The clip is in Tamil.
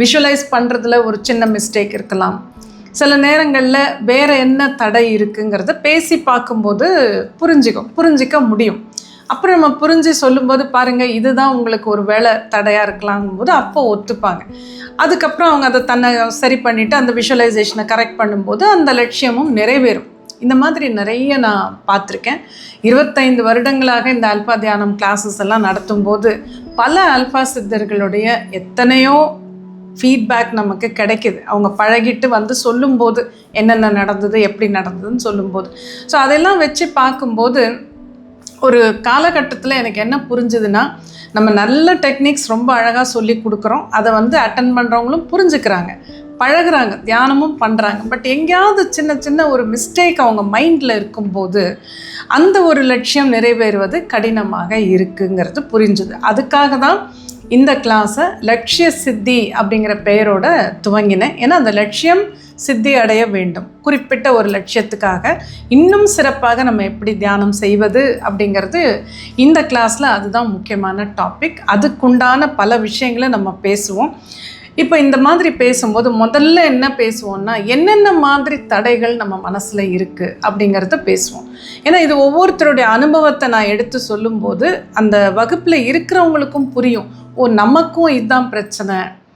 விஷுவலைஸ் பண்ணுறதுல ஒரு சின்ன மிஸ்டேக் இருக்கலாம். சில நேரங்களில் வேறு என்ன தடை இருக்குங்கிறத பேசி பார்க்கும்போது புரிஞ்சுக்கும் புரிஞ்சிக்க முடியும். அப்புறம் நம்ம புரிஞ்சு சொல்லும்போது பாருங்கள் இதுதான் உங்களுக்கு ஒரு வேலை தடையாக இருக்கலாங்கும் போது அப்போ ஒத்துப்பாங்க. அதுக்கப்புறம் அவங்க அதை தன்னை சரி பண்ணிவிட்டு அந்த விஷுவலைசேஷனை கரெக்ட் பண்ணும்போது அந்த லட்சியமும் நிறைவேறும். இந்த மாதிரி நிறைய நான் பார்த்துருக்கேன். இருபத்தைந்து வருடங்களாக இந்த அல்பா தியானம் கிளாஸஸ் எல்லாம் நடத்தும்போது பல அல்பா சித்தர்களுடைய எத்தனையோ ஃபீட்பேக் நமக்கு கிடைக்கிது. அவங்க பழகிட்டு வந்து சொல்லும்போது என்னென்ன நடந்தது எப்படி நடந்ததுன்னு சொல்லும்போது. ஸோ அதெல்லாம் வச்சு பார்க்கும்போது ஒரு காலகட்டத்தில் எனக்கு என்ன புரிஞ்சுதுன்னா நம்ம நல்ல டெக்னிக்ஸ் ரொம்ப அழகாக சொல்லி கொடுக்குறோம். அதை வந்து அட்டன் பண்ணுறவங்களும் புரிஞ்சுக்கிறாங்க. பழகுறாங்க தியானமும் பண்ணுறாங்க பட் எங்கேயாவது சின்ன சின்ன ஒரு மிஸ்டேக் அவங்க மைண்டில் இருக்கும்போது அந்த ஒரு லட்சியம் நிறைவேறுவது கடினமாக இருக்குங்கிறது புரிஞ்சுது. அதுக்காக தான் இந்த கிளாஸை லட்சிய சித்தி அப்படிங்கிற பெயரோட துவங்கினேன். ஏன்னா அந்த லட்சியம் சித்தி அடைய வேண்டும். குறிப்பிட்ட ஒரு லட்சியத்துக்காக இன்னும் சிறப்பாக நம்ம எப்படி தியானம் செய்வது அப்படிங்கிறது இந்த கிளாஸில் அதுதான் முக்கியமான டாபிக் அதுக்குண்டான பல விஷயங்களை நம்ம பேசுவோம். இப்போ இந்த மாதிரி பேசும்போது முதல்ல என்ன பேசுவோம்னா என்னென்ன மாதிரி தடைகள் நம்ம மனசில் இருக்குது அப்படிங்கிறத பேசுவோம். ஏன்னா இது ஒவ்வொருத்தருடைய அனுபவத்தை நான் எடுத்து சொல்லும்போது அந்த வகுப்பில் இருக்கிறவங்களுக்கும் புரியும். ஓ நமக்கும் இதுதான் பிரச்சனை